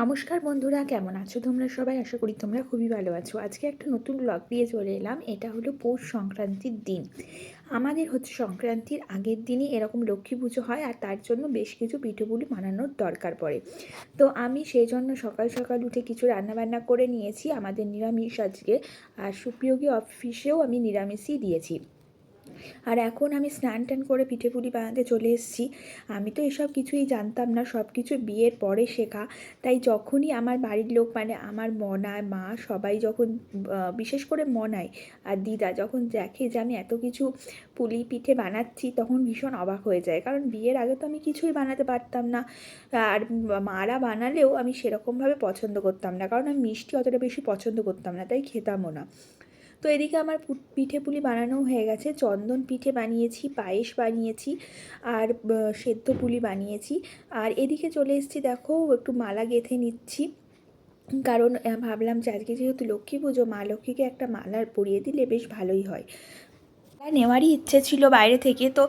নমস্কার বন্ধুরা, কেমন আছো তোমরা সবাই? আশা করি তোমরা খুবই ভালো আছো। আজকে একটা নতুন ব্লগ দিয়ে চলে এলাম। এটা হলো পৌষ সংক্রান্তির দিন। আমাদের হচ্ছে সংক্রান্তির আগের দিনই এরকম লক্ষ্মী পুজো হয় আর তার জন্য বেশ কিছু পিঠেপুলি বানানোর দরকার পড়ে। তো আমি সেই জন্য সকাল সকাল উঠে কিছু রান্নাবান্না করে নিয়েছি। আমাদের নিরামিষ আজকে। আর সুপ্রিয়োগী অফিসেও আমি নিরামিষই দিয়েছি। আর এখন আমি স্নান টান করে পিঠে পুলি বানাতে চলে এসেছি। আমি তো এসব কিছুই জানতাম না, সব কিছু বিয়ের পরে শেখা। তাই যখনই আমার বাড়ির লোক মানে আমার মনায়, মা সবাই যখন বিশেষ করে মনায় আর দিদা যখন দেখে যে আমি এত কিছু পুলি পিঠে বানাচ্ছি, তখন ভীষণ অবাক হয়ে যায়। কারণ বিয়ের আগে তো আমি কিছুই বানাতে পারতাম না। আর মারা বানালেও আমি সেরকমভাবে পছন্দ করতাম না। কারণ আমি মিষ্টি অতটা বেশি পছন্দ করতাম না, তাই খেতামও না। তো এদিকে আমার পিঠে পুলি বানানো হয়ে গেছে। চন্দন পিঠে বানিয়েছি, পায়েস বানিয়েছি আর সেদ্ধ পুলি বানিয়েছি। আর এদিকে চলে এসেছি, দেখো, একটু মালা গেঁথে নিচ্ছি। কারণ ভাবলাম যে আজকে যেহেতু লক্ষ্মী পুজো, মা লক্ষ্মীকে একটা মালার পরিয়ে দিলে বেশ ভালোই হয়। নেওয়ারই ইচ্ছে ছিল বাইরে থেকে, তো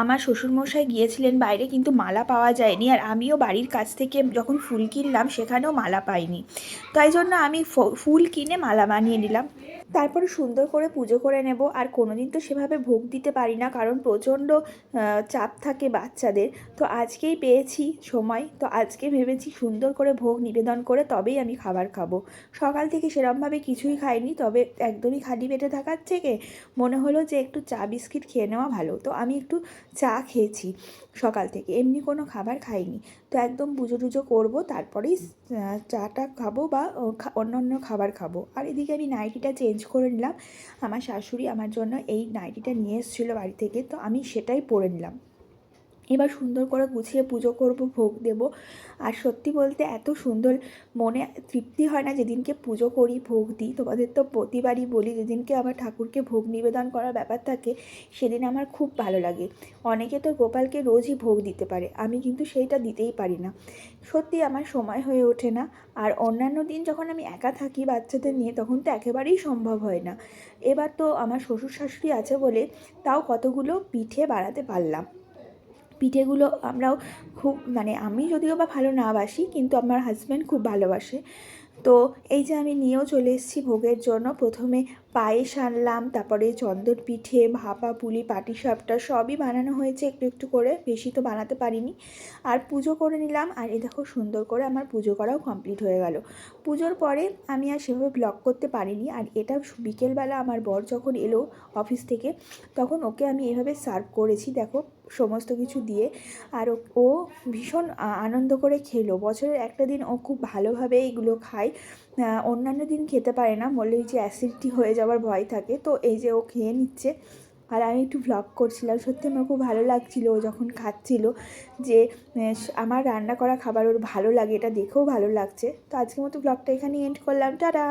আমার শ্বশুরমশাই গিয়েছিলেন বাইরে, কিন্তু মালা পাওয়া যায়নি। আর আমিও বাড়ির কাছ থেকে যখন ফুল কিনলাম, সেখানেও মালা পাইনি। তাই জন্য আমি ফুল কিনে মালা বানিয়ে নিলাম। তারপরে সুন্দর করে পুজো করে নেব। আর কোনো দিন তো সেভাবে ভোগ দিতে পারি না, কারণ প্রচণ্ড চাপ থাকে বাচ্চাদের। তো আজকেই পেয়েছি সময়। তো আজকে ভেবেছি সুন্দর করে ভোগ নিবেদন করে তবেই আমি খাবার খাব। সকাল থেকে সেরমভাবে কিছুই খাইনি, তবে একদমই খালি পেটে থাকার থেকে মনে হলো যে একটু চা বিস্কিট খেয়ে নেওয়া ভালো। তো আমি একটু চা খেয়েছি সকাল থেকে। এমনি কোনো খাবার খাইনি। তো একদম পুজো টুজো করব, তারপরেই চাটা খাব বা অন্য অন্য খাবার খাব। আর এদিকে আমি নাইটিটা চেঞ্জ করে নিলাম। আমার শাশুড়ি আমার জন্য এই নাইটিটা নিয়ে এসেছিল বাড়ি থেকে, তো আমি সেটাই পরে নিলাম। এবার সুন্দর করে গুছিয়ে পুজো করব, ভোগ দেব। আর সত্যি বলতে এত সুন্দর মনে তৃপ্তি হয় না যেদিনকে পুজো করি, ভোগ দিই। তোমাদের তো প্রতিবারই বলি, যেদিনকে আমার ঠাকুরকে ভোগ নিবেদন করার ব্যাপার থাকে, সেদিন আমার খুব ভালো লাগে। অনেকে তো গোপালকে রোজই ভোগ দিতে পারে, আমি কিন্তু সেইটা দিতেই পারি না। সত্যি আমার সময় হয়ে ওঠে না। আর অন্যান্য দিন যখন আমি একা থাকি বাচ্চাদের নিয়ে, তখন তো একেবারেই সম্ভব হয় না। এবার তো আমার শ্বশুর শাশুড়ি আছে বলে তাও কতগুলো পিঠে বাড়াতে পারলাম। পিঠেগুলো আমরাও খুব মানে আমি যদিও বা ভালো না বাসি, কিন্তু আমার হাজব্যান্ড খুব ভালোবাসে। তো এই যে আমি নিয়েও চলে এসেছি ভোগের জন্য, প্রথমে পায়েস আনলাম, তারপরে চন্দন পিঠে, ভাপা, পুলি, পাটিসাপটা সবই বানানো হয়েছে একটু একটু করে। বেশি তো বানাতে পারিনি। আর পুজো করে নিলাম। আর এ দেখো সুন্দর করে আমার পুজো করাও কমপ্লিট হয়ে গেল। পুজোর পরে আমি আর সেভাবে ব্লগ করতে পারিনি। আর এটা বিকেলবেলা আমার বর যখন এলো অফিস থেকে, তখন ওকে আমি এভাবে সার্ভ করেছি। দেখো, সমস্ত কিছু দিয়ে। আর ও- ভীষণ আনন্দ করে খেলো। বছরের একটা দিন ও খুব ভালোভাবে এইগুলো খায়। অন্যান্য দিন খেতে পারে না। বলে যে অ্যাসিডিটি হয়ে যাওয়ার ভয় থাকে। তো এই যে ও খেয়ে নিচ্ছে। আর আমি একটু ভ্লগ করছিলাম। সত্যি আমার খুব ভালো লাগছিল ও যখন খাচ্ছিল যে আমার রান্না করা খাবার ওর ভালো লাগে। এটা দেখেও ভালো লাগছে। তো আজকের মতো ব্লগটা এখানে এন্ড করলাম। টাটা!